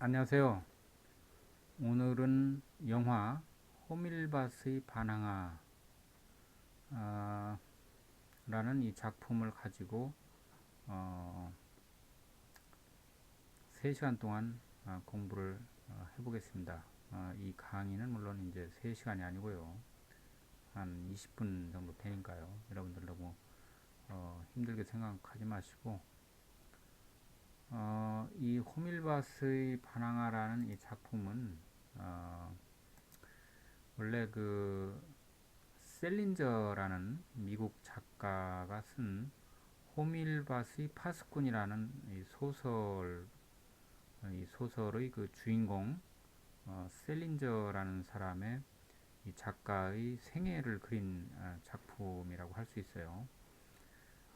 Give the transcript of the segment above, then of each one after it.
안녕하세요. 오늘은 영화 호밀밭의 반항아 아, 라는 이 작품을 가지고 어, 3시간 동안 아, 공부를 어, 해보겠습니다. 아, 이 강의는 물론 이제 3시간이 아니고요. 한 20분 정도 되니까요. 여러분들 너무 어, 힘들게 생각하지 마시고 어, 이 호밀밭의 반항아라는 이 작품은 어, 원래 그 셀린저라는 미국 작가가 쓴 호밀밭의 파수꾼이라는 이 소설 이 소설의 그 주인공 어, 셀린저라는 사람의 이 작가의 생애를 그린 어, 작품이라고 할 수 있어요.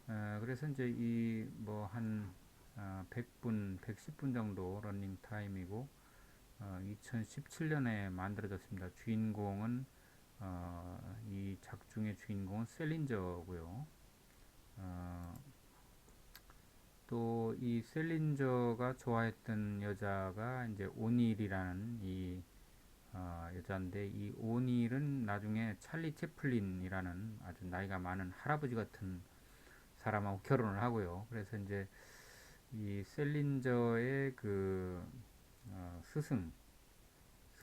어, 그래서 이제 이 뭐한 100분, 110분 정도 러닝 타임이고 2017년에 어, 만들어졌습니다. 주인공은 어, 이 작중의 주인공은 셀린저고요. 어, 또이 셀린저가 좋아했던 여자가 이제 오닐이라는 이 어, 여자인데 이 오닐은 나중에 찰리 채플린이라는 아주 나이가 많은 할아버지 같은 사람하고 결혼을 하고요. 그래서 이제 이 셀린저의 그 어, 스승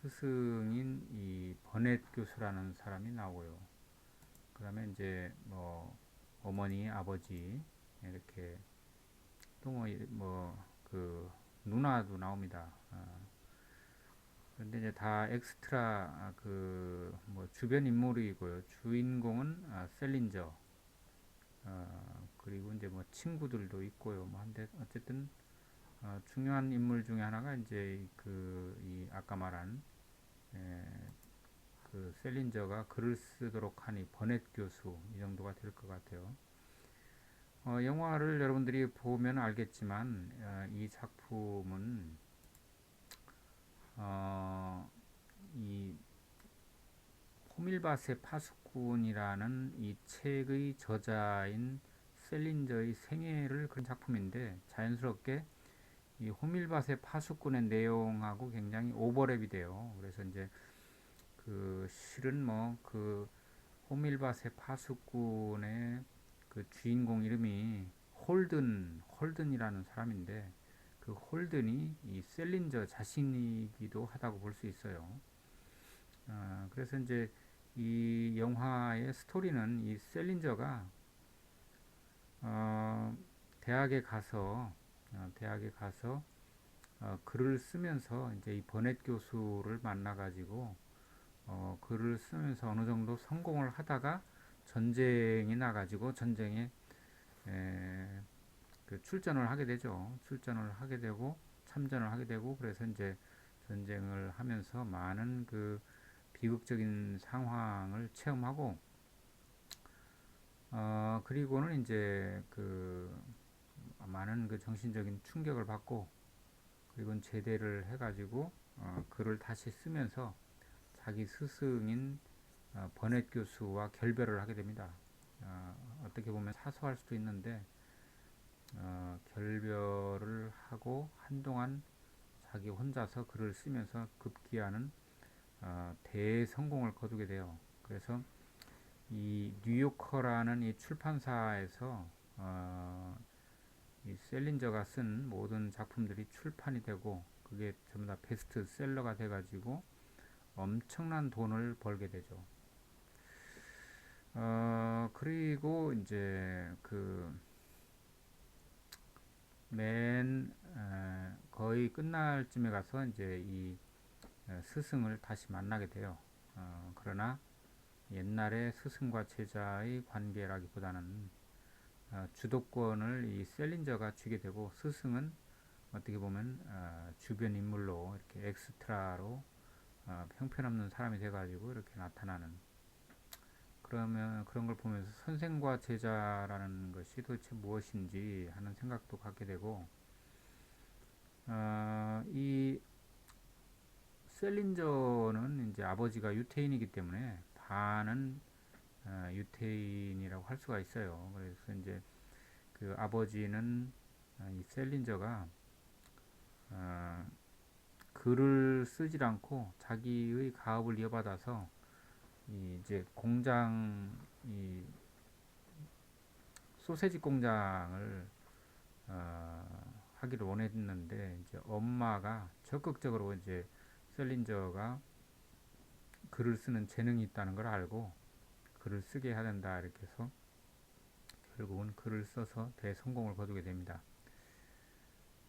스승인 이 버넷 교수라는 사람이 나오고요. 그 다음에 이제 뭐 어머니 아버지 이렇게 또뭐그 뭐 누나도 나옵니다. 어. 그런데 이제 다 엑스트라 그 뭐 주변 인물이고요. 주인공은 아, 셀린저. 어, 그리고 이제 뭐 친구들도 있고요. 뭐 한데 어쨌든 어, 중요한 인물 중에 하나가 이제 그 이 아까 말한 에, 그 셀린저가 글을 쓰도록 하니 버넷 교수 이 정도가 될 것 같아요. 어, 영화를 여러분들이 보면 알겠지만 어, 이 작품은 어, 이 호밀밭의 파수 꾼이라는 이 책의 저자인 셀린저의 생애를 그린 작품인데 자연스럽게 이 호밀밭의 파수꾼의 내용하고 굉장히 오버랩이 돼요. 그래서 이제 그 실은 뭐 그 호밀밭의 파수꾼의 그 주인공 이름이 홀든 홀든이라는 사람인데 그 홀든이 이 셀린저 자신이기도 하다고 볼 수 있어요. 어, 그래서 이제 이 영화의 스토리는 이 셀린저가 어, 대학에 가서 어, 대학에 가서 어, 글을 쓰면서 이제 이 버넷 교수를 만나 가지고 어, 글을 쓰면서 어느 정도 성공을 하다가 전쟁이 나 가지고 전쟁에 에, 그 출전을 하게 되죠. 출전을 하게 되고 참전을 하게 되고 그래서 이제 전쟁을 하면서 많은 그 비극적인 상황을 체험하고 어, 그리고는 이제 그 많은 그 정신적인 충격을 받고 그리고 제대를 해가지고 어, 글을 다시 쓰면서 자기 스승인 어, 버넷 교수와 결별을 하게 됩니다. 어, 어떻게 보면 사소할 수도 있는데 어, 결별을 하고 한동안 자기 혼자서 글을 쓰면서 급기야는 어, 대성공을 거두게 돼요. 그래서 이 뉴요커라는 이 출판사에서 어, 이 셀린저가 쓴 모든 작품들이 출판이 되고 그게 전부 다 베스트셀러가 돼가지고 엄청난 돈을 벌게 되죠. 어, 그리고 이제 그맨 거의 끝날 쯤에 가서 이제 이 스승을 다시 만나게 돼요. 어, 그러나 옛날에 스승과 제자의 관계라기보다는 어, 주도권을 이 셀린저가 쥐게 되고 스승은 어떻게 보면 어, 주변 인물로 이렇게 엑스트라로 어, 형편없는 사람이 돼가지고 이렇게 나타나는 그러면 그런 걸 보면서 선생과 제자라는 것이 도대체 무엇인지 하는 생각도 갖게 되고 어, 이 셀린저는 이제 아버지가 유태인이기 때문에 반은 어, 유태인이라고 할 수가 있어요. 그래서 이제 그 아버지는 어, 이 셀린저가 어, 글을 쓰질 않고 자기의 가업을 이어받아서 이 이제 공장 이 소세지 공장을 어, 하기를 원했는데 이제 엄마가 적극적으로 이제 셀린저가 글을 쓰는 재능이 있다는 걸 알고 글을 쓰게 해야 된다 이렇게 해서 결국은 글을 써서 대성공을 거두게 됩니다.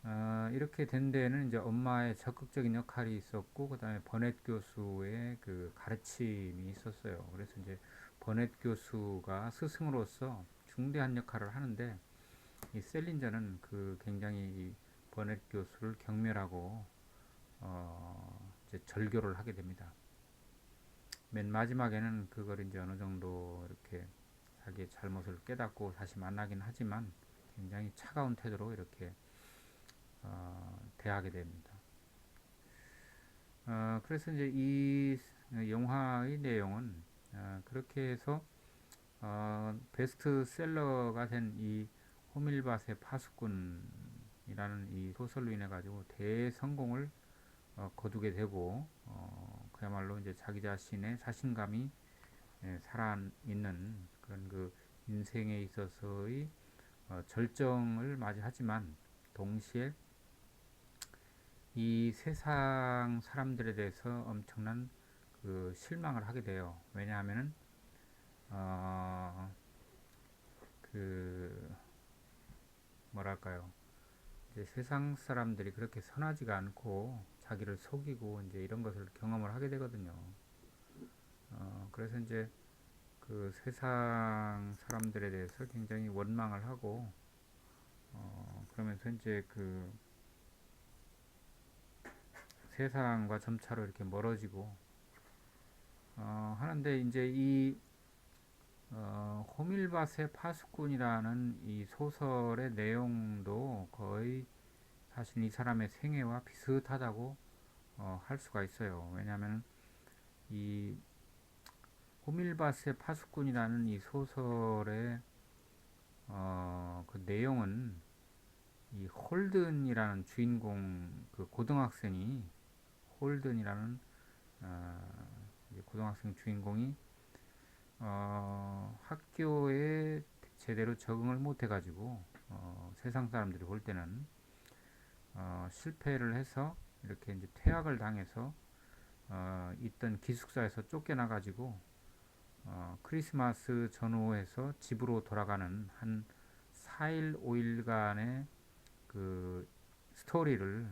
어, 이렇게 된 데에는 이제 엄마의 적극적인 역할이 있었고 그 다음에 버넷 교수의 그 가르침이 있었어요. 그래서 이제 버넷 교수가 스승으로서 중대한 역할을 하는데 이 셀린저는 그 굉장히 이 버넷 교수를 경멸하고 어, 이제 절교를 하게 됩니다. 맨 마지막에는 그걸 이제 어느 정도 이렇게 자기의 잘못을 깨닫고 다시 만나긴 하지만 굉장히 차가운 태도로 이렇게 어, 대하게 됩니다. 어, 그래서 이제 이 영화의 내용은 어, 그렇게 해서 어, 베스트셀러가 된 이 호밀밭의 파수꾼이라는 이 소설로 인해 가지고 대성공을 어, 거두게 되고 어, 그야말로 이제 자기 자신의 자신감이 예, 살아있는 그런 그 인생에 있어서의 어, 절정을 맞이하지만 동시에 이 세상 사람들에 대해서 엄청난 그 실망을 하게 돼요. 왜냐하면은 어, 그 뭐랄까요? 세상 사람들이 그렇게 선하지가 않고 자기를 속이고 이제 이런 것을 경험을 하게 되거든요. 어, 그래서 이제 그 세상 사람들에 대해서 굉장히 원망을 하고 어, 그러면서 이제 그 세상과 점차로 이렇게 멀어지고 어, 하는데 이제 이 어, 호밀밭의 파수꾼이라는 이 소설의 내용도 거의 사실 이 사람의 생애와 비슷하다고 어, 할 수가 있어요. 왜냐하면 이 호밀밭의 파수꾼이라는 이 소설의 어, 그 내용은 이 홀든이라는 주인공 그 고등학생이 홀든이라는 어, 고등학생 주인공이 어, 학교에 제대로 적응을 못 해가지고 어, 세상 사람들이 볼 때는 어, 실패를 해서 이렇게 이제 퇴학을 당해서 어, 있던 기숙사에서 쫓겨나 가지고 어, 크리스마스 전후에서 집으로 돌아가는 한 4일 5일간의 그 스토리를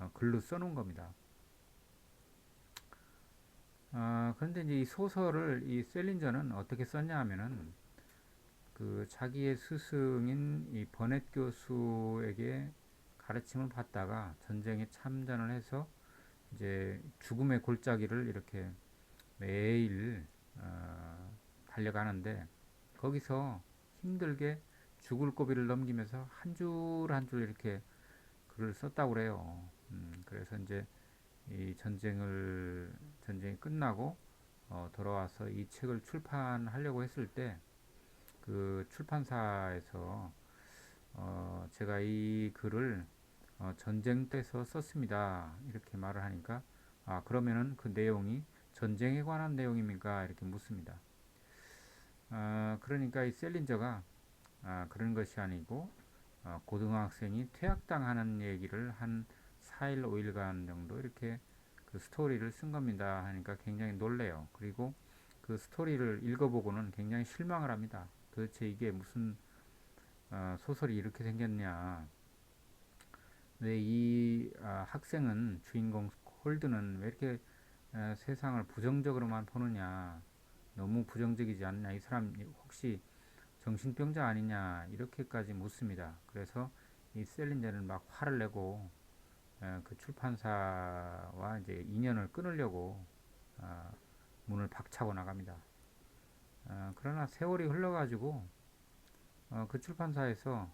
어, 글로 써놓은 겁니다. 어, 그런데 이제 이 소설을 이 셀린저는 어떻게 썼냐 하면은 그 자기의 스승인 이 버넷 교수에게 가르침을 받다가 전쟁에 참전을 해서 이제 죽음의 골짜기를 이렇게 매일 어, 달려가는데 거기서 힘들게 죽을 고비를 넘기면서 한 줄 한 줄 이렇게 글을 썼다고 그래요. 음, 그래서 이제 이 전쟁을 전쟁이 끝나고 어, 돌아와서 이 책을 출판하려고 했을 때 그 출판사에서 어, 제가 이 글을 어, 전쟁 때서 썼습니다. 이렇게 말을 하니까 아 그러면은 그 내용이 전쟁에 관한 내용입니까? 이렇게 묻습니다. 어, 그러니까 이 셀린저가 아, 그런 것이 아니고 어, 고등학생이 퇴학당하는 얘기를 한 4일, 5일간 정도 이렇게 그 스토리를 쓴 겁니다. 하니까 굉장히 놀래요. 그리고 그 스토리를 읽어보고는 굉장히 실망을 합니다. 도대체 이게 무슨 어, 소설이 이렇게 생겼냐. 왜이 아, 학생은 주인공 홀드는 왜 이렇게 에, 세상을 부정적으로만 보느냐. 너무 부정적이지 않냐. 이 사람 혹시 정신병자 아니냐. 이렇게까지 묻습니다. 그래서 이 셀린저는 막 화를 내고 어, 그 출판사와 이제 인연을 끊으려고 어, 문을 박차고 나갑니다. 어, 그러나 세월이 흘러가지고 그 출판사에서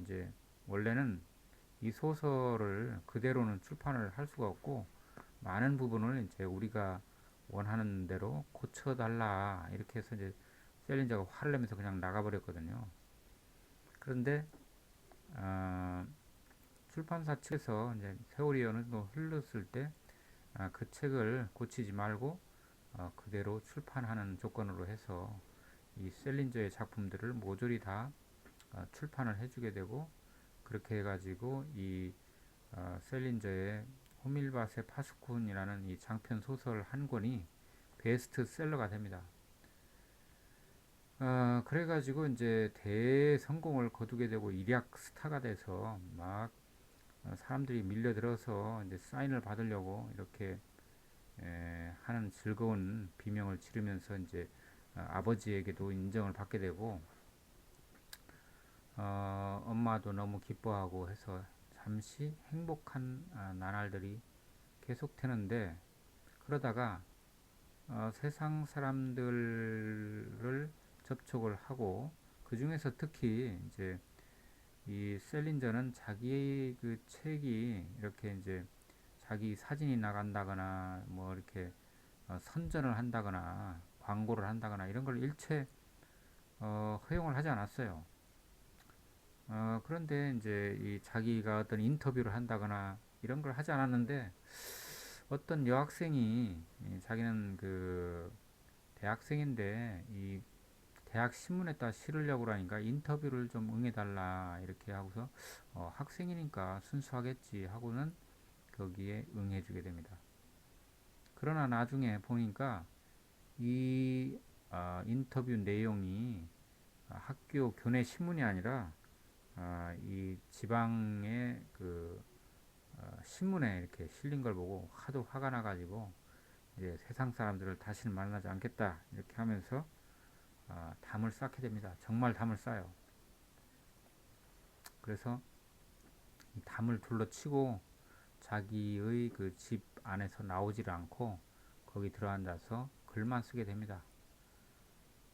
이제 원래는 이 소설을 그대로는 출판을 할 수가 없고 많은 부분을 이제 우리가 원하는 대로 고쳐달라 이렇게 해서 이제 셀린저가 화를 내면서 그냥 나가버렸거든요. 그런데 어, 출판사 측에서 이제 세월이 어느 정도 흘렀을 때 아, 그 책을 고치지 말고 어, 그대로 출판하는 조건으로 해서 이 셀린저의 작품들을 모조리 다 어, 출판을 해주게 되고 그렇게 해가지고 이 어, 셀린저의 호밀바세 파스쿤이라는 이 장편 소설 한 권이 베스트셀러가 됩니다. 어, 그래가지고 이제 대성공을 거두게 되고 일약 스타가 돼서 막 어, 사람들이 밀려들어서 이제 사인을 받으려고 이렇게 에, 하는 즐거운 비명을 지르면서 이제 어, 아버지에게도 인정을 받게 되고 어, 엄마도 너무 기뻐하고 해서 잠시 행복한 아, 나날들이 계속되는데 그러다가 어, 세상 사람들을 접촉을 하고 그 중에서 특히 이제 이 셀린저는 자기의 그 책이 이렇게 이제 자기 사진이 나간다거나 뭐 이렇게 어, 선전을 한다거나 광고를 한다거나 이런 걸 일체 어, 허용을 하지 않았어요. 어, 그런데 이제 이 자기가 어떤 인터뷰를 한다거나 이런 걸 하지 않았는데 어떤 여학생이 이 자기는 그 대학생인데 이 대학 신문에다 실으려고 그러니까 인터뷰를 좀 응해달라 이렇게 하고서 어, 학생이니까 순수하겠지 하고는 거기에 응해주게 됩니다. 그러나 나중에 보니까 이 어, 인터뷰 내용이 학교 교내 신문이 아니라 어, 이 지방의 그 어, 신문에 이렇게 실린 걸 보고 하도 화가 나가지고 이제 세상 사람들을 다시는 만나지 않겠다 이렇게 하면서 어, 담을 쌓게 됩니다. 정말 담을 쌓아요. 그래서 이 담을 둘러치고 자기의 그 집 안에서 나오질 않고 거기 들어앉아서 글만 쓰게 됩니다.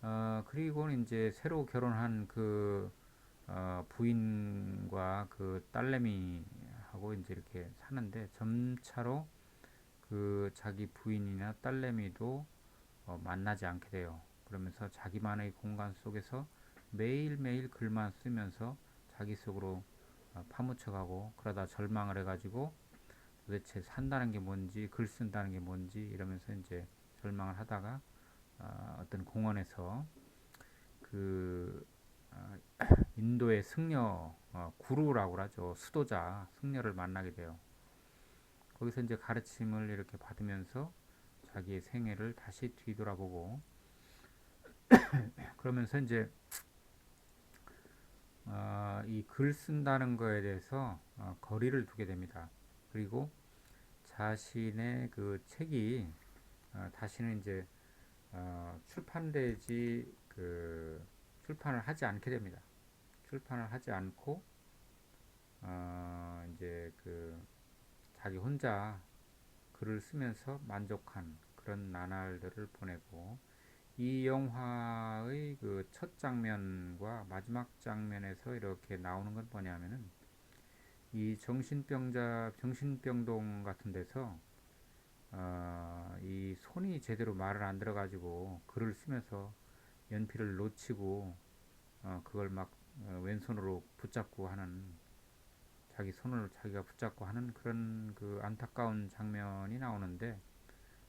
어, 그리고 이제 새로 결혼한 그 어, 부인과 그 딸내미하고 이제 이렇게 사는데 점차로 그 자기 부인이나 딸내미도 어, 만나지 않게 돼요. 그러면서 자기만의 공간 속에서 매일매일 글만 쓰면서 자기 속으로 어, 파묻혀가고 그러다 절망을 해가지고 도대체 산다는 게 뭔지 글 쓴다는 게 뭔지 이러면서 이제 절망을 하다가 어, 어떤 공원에서 그 어, 인도의 승려 어, 구루라고 하죠 수도자 승려를 만나게 돼요. 거기서 이제 가르침을 이렇게 받으면서 자기의 생애를 다시 뒤돌아보고 그러면서 이제 어, 이글 쓴다는 거에 대해서 어, 거리를 두게 됩니다. 그리고 자신의 그 책이 어, 다시는 이제 어, 출판되지 그 출판을 하지 않게 됩니다. 출판을 하지 않고 어, 이제 그 자기 혼자 글을 쓰면서 만족한 그런 나날들을 보내고 이 영화의 그 첫 장면과 마지막 장면에서 이렇게 나오는 건 뭐냐면은 이 정신병자 정신병동 같은 데서 어, 이 손이 제대로 말을 안 들어가지고 글을 쓰면서 연필을 놓치고 어, 그걸 막 어, 왼손으로 붙잡고 하는 자기 손을 자기가 붙잡고 하는 그런 그 안타까운 장면이 나오는데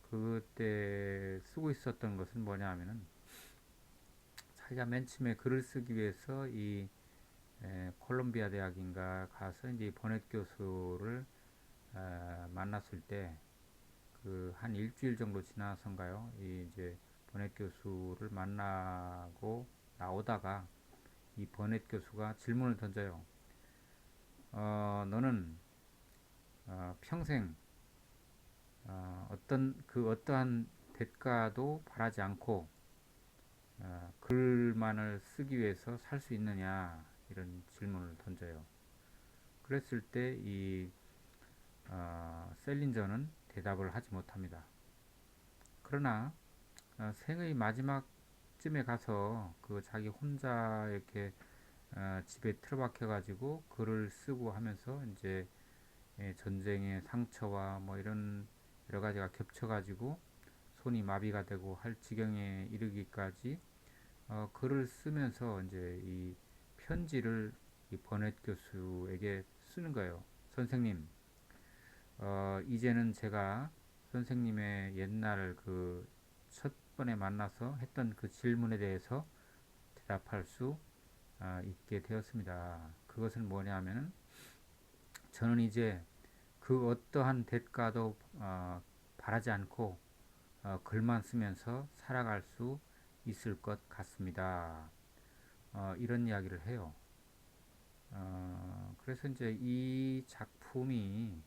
그때 쓰고 있었던 것은 뭐냐 하면은 자기가 맨 처음에 글을 쓰기 위해서 이 에, 콜롬비아 대학인가 가서 이제 버넷 교수를 에, 만났을 때 그 한 일주일 정도 지나선가요? 이 이제 버넷 교수를 만나고 나오다가 이 버넷 교수가 질문을 던져요. 어, 너는 어, 평생 어, 어떤 그 어떠한 대가도 바라지 않고 어, 글만을 쓰기 위해서 살 수 있느냐 이런 질문을 던져요. 그랬을 때이 어, 셀린저는 대답을 하지 못합니다. 그러나 어, 생의 마지막쯤에 가서 그 자기 혼자 이렇게 어, 집에 틀어박혀 가지고 글을 쓰고 하면서 이제 예, 전쟁의 상처와 뭐 이런 여러 가지가 겹쳐 가지고 손이 마비가 되고 할 지경에 이르기까지 어, 글을 쓰면서 이제 이 편지를 이 버넷 교수에게 쓰는 거예요. 선생님, 어, 이제는 제가 선생님의 옛날 그 첫 번에 만나서 했던 그 질문에 대해서 대답할 수 아, 있게 되었습니다. 그것은 뭐냐면은 저는 이제 그 어떠한 대가도 어, 바라지 않고 어, 글만 쓰면서 살아갈 수 있을 것 같습니다. 어, 이런 이야기를 해요. 어, 그래서 이제 이 작품이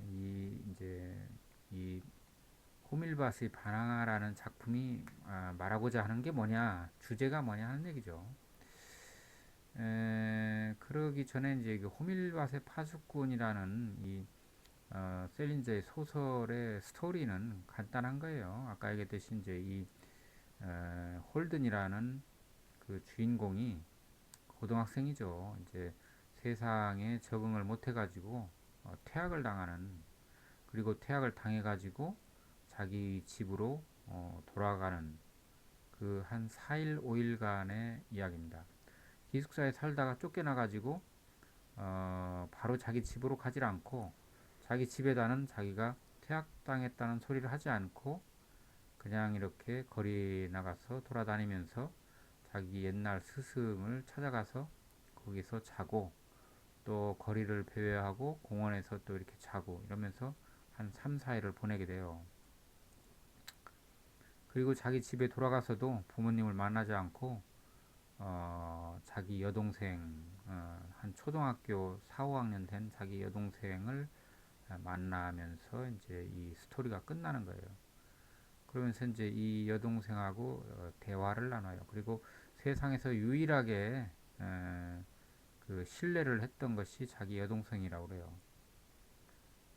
이 이제 이 호밀밭의 반항아라는 작품이 아, 말하고자 하는 게 뭐냐 주제가 뭐냐 하는 얘기죠. 에, 그러기 전에 이제 그 호밀밭의 파수꾼이라는 이 어, 셀린저의 소설의 스토리는 간단한 거예요. 아까 얘기했듯이 이제 이 에, 홀든이라는 그 주인공이 고등학생이죠. 이제 세상에 적응을 못 해가지고 어, 퇴학을 당하는 그리고 퇴학을 당해가지고 자기 집으로 어, 돌아가는 그 한 4일 5일간의 이야기입니다. 기숙사에 살다가 쫓겨나가지고 어, 바로 자기 집으로 가질 않고 자기 집에다는 자기가 퇴학당했다는 소리를 하지 않고 그냥 이렇게 거리 나가서 돌아다니면서 자기 옛날 스승을 찾아가서 거기서 자고 또 거리를 배회하고 공원에서 또 이렇게 자고 이러면서 한 3, 4일을 보내게 돼요. 그리고 자기 집에 돌아가서도 부모님을 만나지 않고 어, 자기 여동생 어, 한 초등학교 4, 5학년 된 자기 여동생을 만나면서 이제 이 스토리가 끝나는 거예요. 그러면서 이제 이 여동생하고 어, 대화를 나눠요. 그리고 세상에서 유일하게 에, 그 신뢰를 했던 것이 자기 여동생이라고 그래요.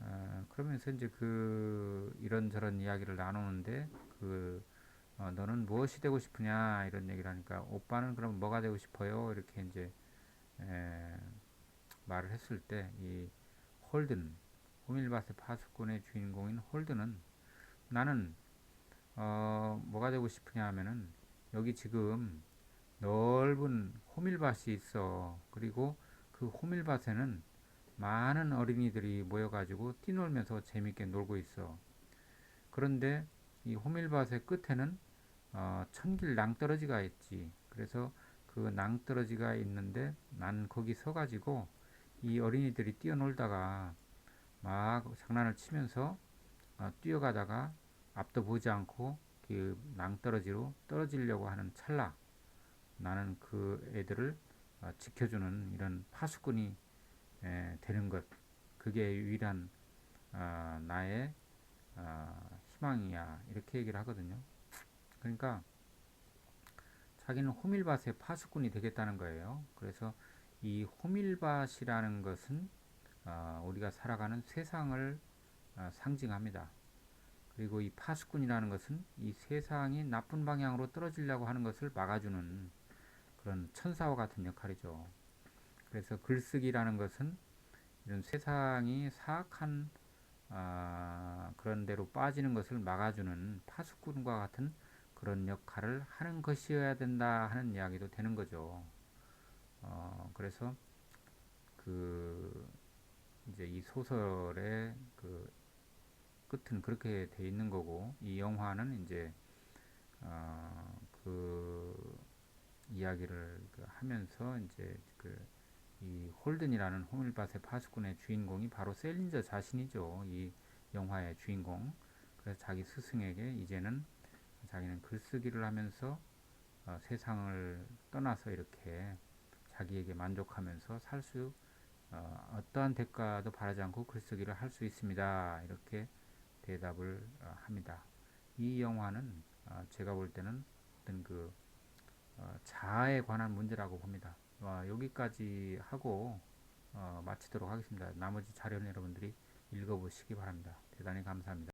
어, 그러면서 이제 그 이런저런 이야기를 나누는데 그 어, 너는 무엇이 되고 싶으냐? 이런 얘기를 하니까 오빠는 그럼 뭐가 되고 싶어요? 이렇게 이제 에, 말을 했을 때 이 홀든 호밀밭의 파수꾼의 주인공인 홀든은 나는 어, 뭐가 되고 싶으냐? 하면은 여기 지금 넓은 호밀밭이 있어. 그리고 그 호밀밭에는 많은 어린이들이 모여가지고 뛰놀면서 재밌게 놀고 있어. 그런데 이 호밀밭의 끝에는 어, 천길 낭떠러지가 있지. 그래서 그 낭떠러지가 있는데 난 거기 서가지고 이 어린이들이 뛰어놀다가 막 장난을 치면서 어, 뛰어가다가 앞도 보지 않고 그 낭떠러지로 떨어지려고 하는 찰나 나는 그 애들을 어, 지켜주는 이런 파수꾼이 에, 되는 것 그게 유일한 어, 나의 어, 희망이야 이렇게 얘기를 하거든요. 그러니까 자기는 호밀밭의 파수꾼이 되겠다는 거예요. 그래서 이 호밀밭이라는 것은 어, 우리가 살아가는 세상을 어, 상징합니다. 그리고 이 파수꾼이라는 것은 이 세상이 나쁜 방향으로 떨어지려고 하는 것을 막아주는 그런 천사와 같은 역할이죠. 그래서 글쓰기라는 것은 이런 세상이 사악한 어, 그런 대로 빠지는 것을 막아주는 파수꾼과 같은 그런 역할을 하는 것이어야 된다 하는 이야기도 되는 거죠. 어, 그래서 그 이제 이 소설의 그 끝은 그렇게 돼 있는 거고 이 영화는 이제 어, 그 이야기를 그 하면서 이제 그이 홀든이라는 호밀밭의 파수꾼의 주인공이 바로 셀린저 자신이죠. 이 영화의 주인공. 그래서 자기 스승에게 이제는 자기는 글쓰기를 하면서 어, 세상을 떠나서 이렇게 자기에게 만족하면서 살수 어, 떠한 대가도 바라지 않고 글쓰기를 할 수 있습니다. 이렇게 대답을 어, 합니다. 이 영화는 어, 제가 볼 때는 어떤 그 어, 자아에 관한 문제라고 봅니다. 여기까지 하고 어, 마치도록 하겠습니다. 나머지 자료는 여러분들이 읽어보시기 바랍니다. 대단히 감사합니다.